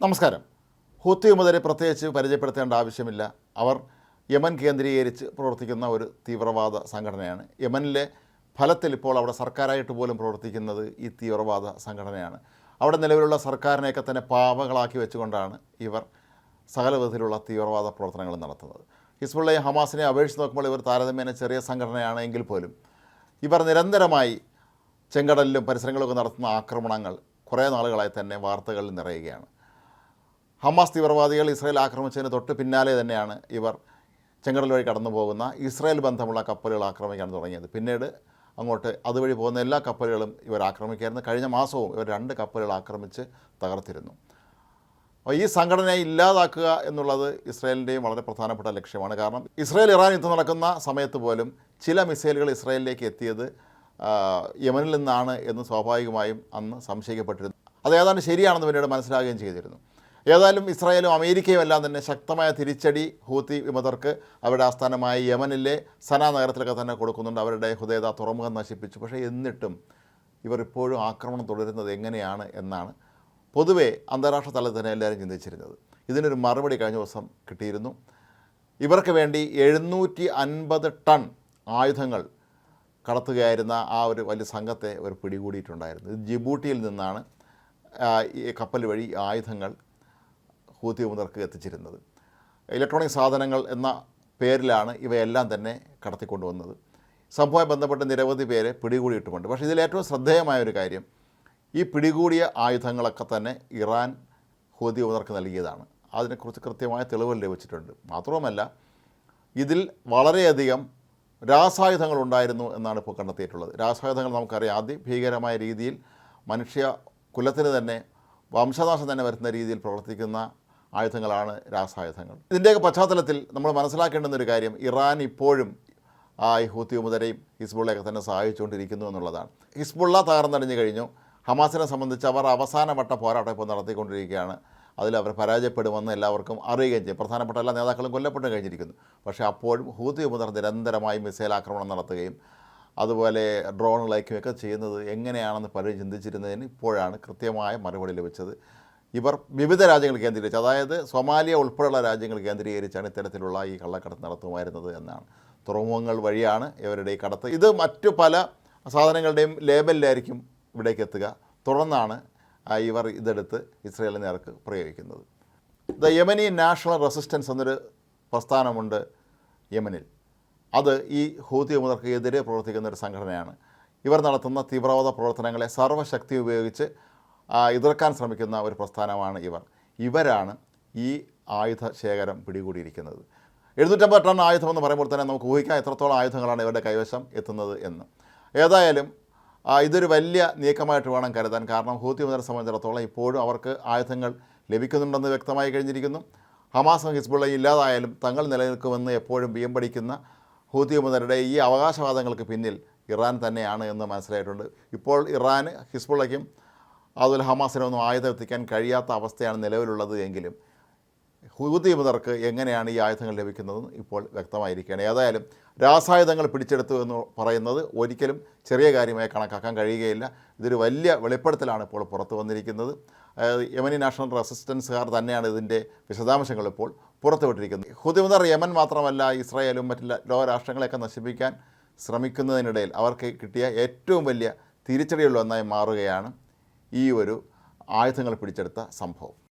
നമസ്കാരം. ഹൂത്തി മുതലെ പ്രത്യേകിച്ച് പരിചയപ്പെടുത്തേണ്ട ആവശ്യമില്ല. അവർ യമൻ കേന്ദ്രീകരിച്ച് പ്രവർത്തിക്കുന്ന ഒരു തീവ്രവാദ സംഘടനയാണ്. യമനിലെ ഫലത്തിൽ ഇപ്പോൾ അവിടെ സർക്കാരായിട്ട് പോലും പ്രവർത്തിക്കുന്നത് ഈ തീവ്രവാദ സംഘടനയാണ്. അവിടെ നിലവിലുള്ള സർക്കാരിനെയൊക്കെ തന്നെ പാവകളാക്കി വെച്ചുകൊണ്ടാണ് ഇവർ സകല വിധത്തിലുള്ള തീവ്രവാദ പ്രവർത്തനങ്ങൾ നടത്തുന്നത്. ഹിസ്ബുള്ളയെ ഹമാസിനെ അപേക്ഷിച്ച് നോക്കുമ്പോൾ ഇവർ താരതമ്യേന ചെറിയ സംഘടനയാണെങ്കിൽ പോലും ഇവർ നിരന്തരമായി ചെങ്കടലിലും പരിസരങ്ങളിലൊക്കെ നടത്തുന്ന ആക്രമണങ്ങൾ കുറേ നാളുകളായി തന്നെ വാർത്തകളിൽ നിറയുകയാണ്. ഹമാസ് തീവ്രവാദികൾ ഇസ്രായേൽ ആക്രമിച്ചതിന് തൊട്ട് പിന്നാലെ തന്നെയാണ് ഇവർ ചെങ്കടൽ വഴി കടന്നു പോകുന്ന ഇസ്രായേൽ ബന്ധമുള്ള കപ്പലുകൾ ആക്രമിക്കാൻ തുടങ്ങിയത്. പിന്നീട് അങ്ങോട്ട് അതുവഴി പോകുന്ന എല്ലാ കപ്പലുകളും ഇവർ ആക്രമിക്കായിരുന്നു. കഴിഞ്ഞ മാസവും ഇവർ രണ്ട് കപ്പലുകൾ ആക്രമിച്ച് തകർത്തിരുന്നു. അപ്പോൾ ഈ സംഘടനയെ ഇല്ലാതാക്കുക എന്നുള്ളത് ഇസ്രായേലിന്റെയും വളരെ പ്രധാനപ്പെട്ട ലക്ഷ്യമാണ്. കാരണം ഇസ്രായേൽ ഇറാൻ യുദ്ധം നടക്കുന്ന സമയത്ത് പോലും ചില മിസൈലുകൾ ഇസ്രായേലിലേക്ക് എത്തിയത് യമനിൽ നിന്നാണ് എന്ന് സ്വാഭാവികമായും അന്ന് സംശയിക്കപ്പെട്ടിരുന്നു. അത് ഏതാണ്ട് ശരിയാണെന്ന് പിന്നീട് മനസ്സിലാകുകയും ചെയ്തിരുന്നു. ഏതായാലും ഇസ്രായേലും അമേരിക്കയും എല്ലാം തന്നെ ശക്തമായ തിരിച്ചടി ഹൂത്തി വിമതർക്ക് അവരുടെ ആസ്ഥാനമായ യമനിലെ സന നഗരത്തിലൊക്കെ തന്നെ കൊടുക്കുന്നുണ്ട്. അവരുടെ ഹുദയത തുറമുഖം നശിപ്പിച്ചു. പക്ഷേ എന്നിട്ടും ഇവർ ഇപ്പോഴും ആക്രമണം തുടരുന്നത് എങ്ങനെയാണ് എന്നാണ് പൊതുവേ അന്താരാഷ്ട്ര തലത്തിൽ തന്നെ എല്ലാവരും ചിന്തിച്ചിരുന്നത്. ഇതിനൊരു മറുപടി കഴിഞ്ഞ ദിവസം കിട്ടിയിരുന്നു. ഇവർക്ക് വേണ്ടി എഴുന്നൂറ്റി അൻപത് ടൺ ആയുധങ്ങൾ കടത്തുകയായിരുന്ന ആ ഒരു വലിയ സംഘത്തെ അവർ പിടികൂടിയിട്ടുണ്ടായിരുന്നു. ജിബൂട്ടിയിൽ നിന്നാണ് ഈ കപ്പൽ വഴി ആയുധങ്ങൾ ഹൂത്തി മുതർക്ക് എത്തിച്ചിരുന്നത്. ഇലക്ട്രോണിക് സാധനങ്ങൾ എന്ന പേരിലാണ് ഇവയെല്ലാം തന്നെ കടത്തിക്കൊണ്ടുവന്നത്. സംഭവമായി ബന്ധപ്പെട്ട് നിരവധി പേരെ പിടികൂടിയിട്ടുമുണ്ട്. പക്ഷേ ഇതിൽ ഏറ്റവും ശ്രദ്ധേയമായ ഒരു കാര്യം ഈ പിടികൂടിയ ആയുധങ്ങളൊക്കെ തന്നെ ഇറാൻ ഹൂതി മുതർക്ക് നൽകിയതാണ്. അതിനെക്കുറിച്ച് കൃത്യമായ തെളിവുകൾ ലഭിച്ചിട്ടുണ്ട്. മാത്രവുമല്ല ഇതിൽ വളരെയധികം രാസായുധങ്ങൾ ഉണ്ടായിരുന്നു എന്നാണ് ഇപ്പോൾ കണ്ടെത്തിയിട്ടുള്ളത്. രാസായുധങ്ങൾ നമുക്കറിയാം അതിഭീകരമായ രീതിയിൽ മനുഷ്യ കുലത്തിന് തന്നെ വംശനാശം തന്നെ വരുന്ന രീതിയിൽ പ്രവർത്തിക്കുന്ന ആയുധങ്ങളാണ് രാസായുധങ്ങൾ. ഇതിന്റെയൊക്കെ പശ്ചാത്തലത്തിൽ നമ്മൾ മനസ്സിലാക്കേണ്ടുന്ന ഒരു കാര്യം ഇറാൻ ഇപ്പോഴും ആ ഹൂത്തി മുതരയും ഹിസ്ബുള്ളയൊക്കെ തന്നെ സഹായിച്ചുകൊണ്ടിരിക്കുന്നു എന്നുള്ളതാണ്. ഹിസ്ബുള്ള തകർന്നടിഞ്ഞു കഴിഞ്ഞു. ഹമാസിനെ സംബന്ധിച്ച് അവർ അവസാനവട്ട പോരാട്ടം ഇപ്പോൾ നടത്തിക്കൊണ്ടിരിക്കുകയാണ്. അതിൽ അവർ പരാജയപ്പെടുമെന്ന് എല്ലാവർക്കും അറിയുകയും ചെയ്യും. പ്രധാനപ്പെട്ട എല്ലാ നേതാക്കളും കൊല്ലപ്പെട്ട് കഴിഞ്ഞിരിക്കുന്നു. പക്ഷേ അപ്പോഴും ഹൂത്തി മുതർ നിരന്തരമായി മിസൈൽ ആക്രമണം നടത്തുകയും അതുപോലെ ഡ്രോണുകളയക്കുകയൊക്കെ ചെയ്യുന്നത് എങ്ങനെയാണെന്ന് പലരും ചിന്തിച്ചിരുന്നതിന് ഇപ്പോഴാണ് കൃത്യമായ മറുപടി ലഭിച്ചത്. ഇവർ വിവിധ രാജ്യങ്ങൾ കേന്ദ്രീകരിച്ച് അതായത് സൊമാലിയ ഉൾപ്പെടെയുള്ള രാജ്യങ്ങൾ കേന്ദ്രീകരിച്ചാണ് ഇത്തരത്തിലുള്ള ഈ കള്ളക്കടത്ത് നടത്തുമായിരുന്നത് എന്നാണ്. തുറമുഖങ്ങൾ വഴിയാണ് ഇവരുടെ ഈ കടത്ത്. ഇത് മറ്റു പല സാധനങ്ങളുടെയും ലേബലിലായിരിക്കും ഇവിടേക്ക് എത്തുക. തുടർന്നാണ് ഇവർ ഇതെടുത്ത് ഇസ്രയേലിന് നേർക്ക് പ്രയോഗിക്കുന്നത്. ദ യമനി നാഷണൽ റെസിസ്റ്റൻസ് എന്നൊരു പ്രസ്ഥാനമുണ്ട് യമനിൽ. അത് ഈ ഹൂതി മുതർക്ക് എതിരെ പ്രവർത്തിക്കുന്ന ഒരു സംഘടനയാണ്. ഇവർ നടത്തുന്ന തീവ്രവാദ പ്രവർത്തനങ്ങളെ സർവശക്തി ഉപയോഗിച്ച് എതിർക്കാൻ ശ്രമിക്കുന്ന ഒരു പ്രസ്ഥാനമാണ് ഇവർ. ഇവരാണ് ഈ ആയുധ ശേഖരം പിടികൂടിയിരിക്കുന്നത്. എഴുന്നൂറ്റമ്പത് ടൺ ആയുധം എന്ന് പറയുമ്പോൾ തന്നെ നമുക്ക് ഊഹിക്കാം എത്രത്തോളം ആയുധങ്ങളാണ് ഇവരുടെ കൈവശം എത്തുന്നത് എന്ന്. ഏതായാലും ഇതൊരു വലിയ നീക്കമായിട്ട് വേണം കരുതാൻ. കാരണം ഹൂത്തി മുതലെ സംബന്ധിച്ചിടത്തോളം ഇപ്പോഴും അവർക്ക് ആയുധങ്ങൾ ലഭിക്കുന്നുണ്ടെന്ന് വ്യക്തമായി കഴിഞ്ഞിരിക്കുന്നു. ഹമാസും ഹിസ്ബുള്ള ഇല്ലാതായാലും തങ്ങൾ നിലനിൽക്കുമെന്ന് എപ്പോഴും ബിയമ്പടിക്കുന്ന ഹൂത്തി മുതലുടെ ഈ അവകാശവാദങ്ങൾക്ക് പിന്നിൽ ഇറാൻ തന്നെയാണ് എന്ന് മനസ്സിലായിട്ടുണ്ട്. ഇപ്പോൾ ഇറാൻ ഹിസ്ബുള്ളയ്ക്കും അതുപോലെ ഹമാസിനൊന്നും ആയുധം എത്തിക്കാൻ കഴിയാത്ത അവസ്ഥയാണ് നിലവിലുള്ളത് എങ്കിലും ഹൂതി മുതർക്ക് എങ്ങനെയാണ് ഈ ആയുധങ്ങൾ ലഭിക്കുന്നതെന്ന് ഇപ്പോൾ വ്യക്തമായിരിക്കുകയാണ്. ഏതായാലും രാസായുധങ്ങൾ പിടിച്ചെടുത്തു എന്ന് പറയുന്നത് ഒരിക്കലും ചെറിയ കാര്യമായി കണക്കാക്കാൻ കഴിയുകയില്ല. ഇതൊരു വലിയ വെളിപ്പെടുത്തലാണ് ഇപ്പോൾ പുറത്തു വന്നിരിക്കുന്നത്. യമനി നാഷണൽ റെസിസ്റ്റൻസുകാർ തന്നെയാണ് ഇതിന്റെ വിശദാംശങ്ങൾ ഇപ്പോൾ പുറത്തുവിട്ടിരിക്കുന്നത്. ഹുദിമുദർ യമൻ മാത്രമല്ല ഇസ്രായേലും മറ്റു ലോക രാഷ്ട്രങ്ങളെയൊക്കെ നശിപ്പിക്കാൻ ശ്രമിക്കുന്നതിനിടയിൽ അവർക്ക് കിട്ടിയ ഏറ്റവും വലിയ തിരിച്ചടിയുള്ള ഒന്നായി മാറുകയാണ് ഈ ഒരു ആയുധങ്ങൾ പിടിച്ചെടുത്ത സംഭവം.